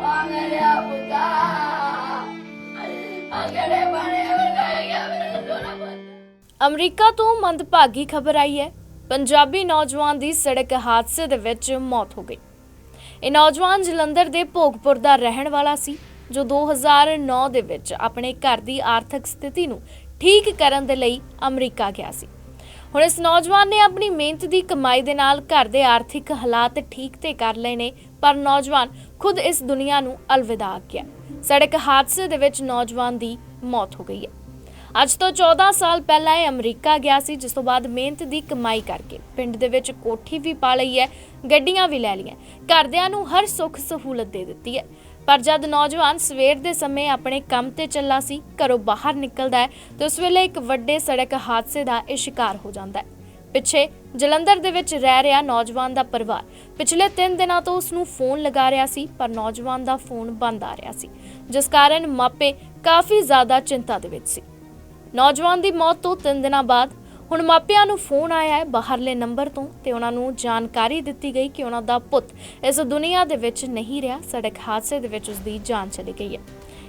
ਆ ਮੇਰੇ ਪੁੱਤਾ। ਆ ਬਣੇ ਵਰਗਾ ਗਿਆ ਸੋਨਾ ਪੁੱਤ। ਅਮਰੀਕਾ ਤੋਂ ਮੰਦਭਾਗੀ ਖਬਰ ਆਈ ਹੈ। ਪੰਜਾਬੀ ਨੌਜਵਾਨ ਦੀ ਸੜਕ ਹਾਦਸੇ ਦੇ ਵਿੱਚ ਮੌਤ ਹੋ ਗਈ। ਇਹ ਨੌਜਵਾਨ ਜਲੰਧਰ ਦੇ ਭੋਗਪੁਰ ਦਾ ਰਹਿਣ ਵਾਲਾ ਸੀ, ਜੋ 2009 ਦੇ ਵਿੱਚ ਆਪਣੇ ਘਰ ਦੀ ਆਰਥਿਕ ਸਥਿਤੀ ਨੂੰ ਠੀਕ ਕਰਨ ਦੇ ਲਈ ਅਮਰੀਕਾ ਗਿਆ ਸੀ। ਹੁਣ ਇਸ ਨੌਜਵਾਨ ਨੇ ਆਪਣੀ ਮਿਹਨਤ ਦੀ ਕਮਾਈ ਦੇ ਨਾਲ ਘਰ ਦੇ ਆਰਥਿਕ ਹਾਲਾਤ ਠੀਕ ਤੇ ਕਰ ਲਏ ਨੇ ਪਰ ਨੌਜਵਾਨ ਖੁਦ ਇਸ ਦੁਨੀਆ ਨੂੰ ਅਲਵਿਦਾ ਆਖਿਆ ਸੜਕ ਹਾਦਸੇ ਦੇ ਵਿੱਚ ਨੌਜਵਾਨ ਦੀ ਮੌਤ ਹੋ ਗਈ ਹੈ। ਅੱਜ ਤੋਂ 14 ਸਾਲ ਪਹਿਲਾਂ ਇਹ ਅਮਰੀਕਾ ਗਿਆ ਸੀ, ਜਿਸ ਤੋਂ ਬਾਅਦ ਮਿਹਨਤ ਦੀ ਕਮਾਈ ਕਰਕੇ ਪਿੰਡ ਦੇ ਵਿੱਚ ਕੋਠੀ ਵੀ ਪਾ ਲਈ ਹੈ, ਗੱਡੀਆਂ ਵੀ ਲੈ ਲਈਆਂ ਘਰਦਿਆਂ ਨੂੰ ਹਰ ਸੁੱਖ ਸਹੂਲਤ ਦੇ ਦਿੱਤੀ ਹੈ। ਪਰ ਜਦ ਨੌਜਵਾਨ ਸਵੇਰ ਦੇ ਸਮੇਂ ਆਪਣੇ ਕੰਮ ਤੇ ਚੱਲਾ ਸੀ, ਘਰੋਂ ਬਾਹਰ ਨਿਕਲਦਾ ਹੈ, ਤੇ ਉਸ ਵੇਲੇ ਇੱਕ ਵੱਡੇ ਸੜਕ ਹਾਦਸੇ ਦਾ ਇਹ ਸ਼ਿਕਾਰ ਹੋ ਜਾਂਦਾ ਹੈ। ਪਿੱਛੇ ਜਲੰਧਰ ਦੇ ਵਿੱਚ ਰਹਿ ਰਿਹਾ ਨੌਜਵਾਨ ਦਾ ਪਰਿਵਾਰ। ਪਿਛਲੇ 3 ਦਿਨਾਂ ਤੋਂ ਉਸ ਨੂੰ ਫੋਨ ਲਗਾ ਰਿਹਾ ਸੀ, ਪਰ ਨੌਜਵਾਨ ਦਾ ਫੋਨ ਬੰਦ ਆ ਰਿਹਾ ਸੀ, ਜਿਸ ਕਾਰਨ ਮਾਪੇ ਕਾਫੀ ਜ਼ਿਆਦਾ ਚਿੰਤਾ ਦੇ ਵਿੱਚ ਸੀ। ਨੌਜਵਾਨ ਦੀ ਮੌਤ ਤੋਂ 3 ਦਿਨਾਂ ਬਾਅਦ ਹੁਣ ਮਾਪਿਆਂ ਨੂੰ ਫੋਨ ਆਇਆ ਹੈ ਬਾਹਰਲੇ ਨੰਬਰ ਤੋਂ ਤੇ ਉਹਨਾਂ ਨੂੰ ਜਾਣਕਾਰੀ ਦਿੱਤੀ ਗਈ ਕਿ ਉਹਨਾਂ ਦਾ ਪੁੱਤ ਇਸ ਦੁਨੀਆ ਦੇ ਵਿੱਚ ਨਹੀਂ ਰਿਹਾ, ਸੜਕ ਹਾਦਸੇ ਦੇ ਵਿੱਚ ਉਸ ਦੀ ਜਾਨ ਚਲੀ ਗਈ ਹੈ।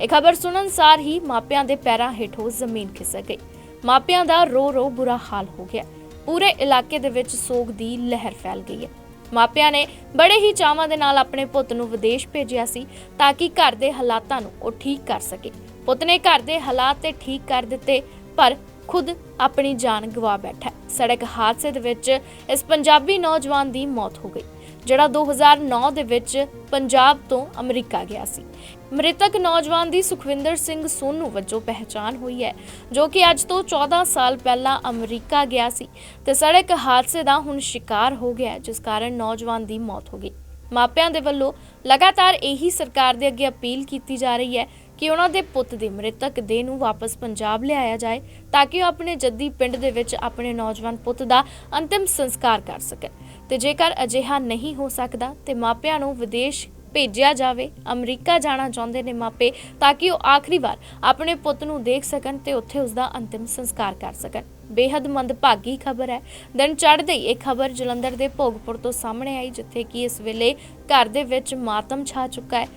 ਇਹ ਖਬਰ ਸੁਣਨ ਸਾਰ ਹੀ ਮਾਪਿਆਂ ਦੇ ਪੈਰਾਂ ਹੇਠੋਂ ਜ਼ਮੀਨ ਖਿਸਕ ਗਈ। ਮਾਪਿਆਂ ਦਾ ਰੋ ਰੋ ਬੁਰਾ ਹਾਲ ਹੋ ਗਿਆ। ਪੂਰੇ ਇਲਾਕੇ ਦੇ ਵਿੱਚ ਸੋਗ ਦੀ ਲਹਿਰ ਫੈਲ ਗਈ ਹੈ। ਮਾਪਿਆਂ ਨੇ ਬੜੇ ਹੀ ਚਾਵਾਂ ਦੇ ਨਾਲ ਆਪਣੇ ਪੁੱਤ ਨੂੰ ਵਿਦੇਸ਼ ਭੇਜਿਆ ਸੀ ਤਾਂ ਕਿ ਘਰ ਦੇ ਹਾਲਾਤਾਂ ਨੂੰ ਉਹ ਠੀਕ ਕਰ ਸਕੇ। ਪੁੱਤ ਨੇ ਘਰ ਦੇ ਹਾਲਾਤ ਤੇ ਠੀਕ ਕਰ ਦਿੱਤੇ, ਪਰ ਖੁਦ ਆਪਣੀ ਜਾਨ ਗਵਾ ਬੈਠਾ ਸੜਕ ਹਾਦਸੇ ਦੇ ਵਿੱਚ ਇਸ ਪੰਜਾਬੀ ਨੌਜਵਾਨ ਦੀ ਮੌਤ ਹੋ ਗਈ, ਜਿਹੜਾ 2009 ਦੇ ਵਿੱਚ ਪੰਜਾਬ ਤੋਂ ਅਮਰੀਕਾ ਗਿਆ ਸੀ। ਮ੍ਰਿਤਕ ਨੌਜਵਾਨ ਦੀ ਸੁਖਵਿੰਦਰ ਸਿੰਘ ਸੋਨੂ ਵਜੋਂ ਪਹਿਚਾਣ ਹੋਈ ਹੈ, ਜੋ ਕਿ ਅੱਜ ਤੋਂ 14 ਸਾਲ ਪਹਿਲਾਂ ਅਮਰੀਕਾ ਗਿਆ ਸੀ ਤੇ ਸੜਕ ਹਾਦਸੇ ਦਾ ਹੁਣ ਸ਼ਿਕਾਰ ਹੋ ਗਿਆ ਜਿਸ ਕਾਰਨ ਨੌਜਵਾਨ ਦੀ ਮੌਤ ਹੋ ਗਈ। ਮਾਪਿਆਂ ਦੇ ਵੱਲੋਂ ਲਗਾਤਾਰ ਇਹੀ ਸਰਕਾਰ ਦੇ ਅੱਗੇ ਅਪੀਲ ਕੀਤੀ ਜਾ ਰਹੀ ਹੈ ਕਿ ਉਹਨਾਂ ਦੇ ਪੁੱਤ ਦੀ ਮ੍ਰਿਤਕ ਦੇਹ ਨੂੰ ਵਾਪਸ ਪੰਜਾਬ ਲਿਆਇਆ ਜਾਏ ਤਾਂ ਕਿ ਉਹ ਆਪਣੇ ਜੱਦੀ ਪਿੰਡ ਦੇ ਵਿੱਚ ਆਪਣੇ ਨੌਜਵਾਨ ਪੁੱਤ ਦਾ ਅੰਤਿਮ ਸੰਸਕਾਰ ਕਰ ਸਕਣ। ਤੇ ਜੇਕਰ ਅਜਿਹਾ ਨਹੀਂ ਹੋ ਸਕਦਾ ਤੇ ਮਾਪਿਆਂ ਨੂੰ ਵਿਦੇਸ਼ ਭੇਜਿਆ ਜਾਵੇ, ਅਮਰੀਕਾ ਜਾਣਾ ਚਾਹੁੰਦੇ ਨੇ ਮਾਪੇ ਤਾਂ ਕਿ ਉਹ ਆਖਰੀ ਵਾਰ ਆਪਣੇ ਪੁੱਤ ਨੂੰ ਦੇਖ ਸਕਣ ਤੇ ਉੱਥੇ ਉਸ ਦਾ ਅੰਤਿਮ ਸੰਸਕਾਰ ਕਰ ਸਕਣ। ਬੇਹੱਦ ਮੰਦਭਾਗੀ ਖਬਰ ਹੈ। ਦਿਨ ਚੜ੍ਹਦੇ ਹੀ ਇਹ ਖਬਰ ਜਲੰਧਰ ਦੇ ਭੋਗਪੁਰ ਤੋਂ ਸਾਹਮਣੇ ਆਈ, ਜਿੱਥੇ ਕਿ ਇਸ ਵੇਲੇ ਘਰ ਦੇ ਵਿੱਚ ਮਾਤਮ ਛਾ ਚੁੱਕਾ ਹੈ।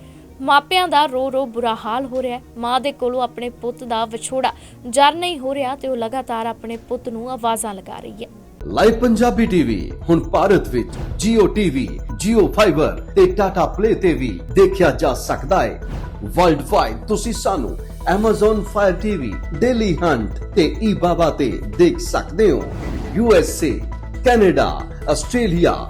ਮਾਪਿਆਂ ਦਾ ਰੋ ਰੋ ਬੁਰਾ ਹਾਲ ਹੋ ਰਿਹਾ ਹੈ। ਮਾਂ ਦੇ ਕੋਲੋਂ ਆਪਣੇ ਪੁੱਤ ਦਾ ਵਿਛੋੜਾ ਜਰ ਨਹੀਂ ਹੋ ਰਿਹਾ ਤੇ ਉਹ ਲਗਾਤਾਰ ਆਪਣੇ ਪੁੱਤ ਨੂੰ ਆਵਾਜ਼ਾਂ ਲਗਾ ਰਹੀ ਹੈ। ਲਾਈਵ ਪੰਜਾਬੀ ਟੀਵੀ ਹੁਣ ਭਾਰਤ ਵਿੱਚ Jio TV, Jio Fiber ਤੇ Tata Play ਤੇ ਵੀ ਦੇਖਿਆ ਜਾ ਸਕਦਾ ਹੈ। ਵਰਲਡ ਵਾਈਡ ਤੁਸੀਂ ਸਾਨੂੰ Amazon Fire TV, Daily Hunt ਤੇ eBaba ਤੇ ਦੇਖ ਸਕਦੇ ਹੋ। USA, Canada, Australia,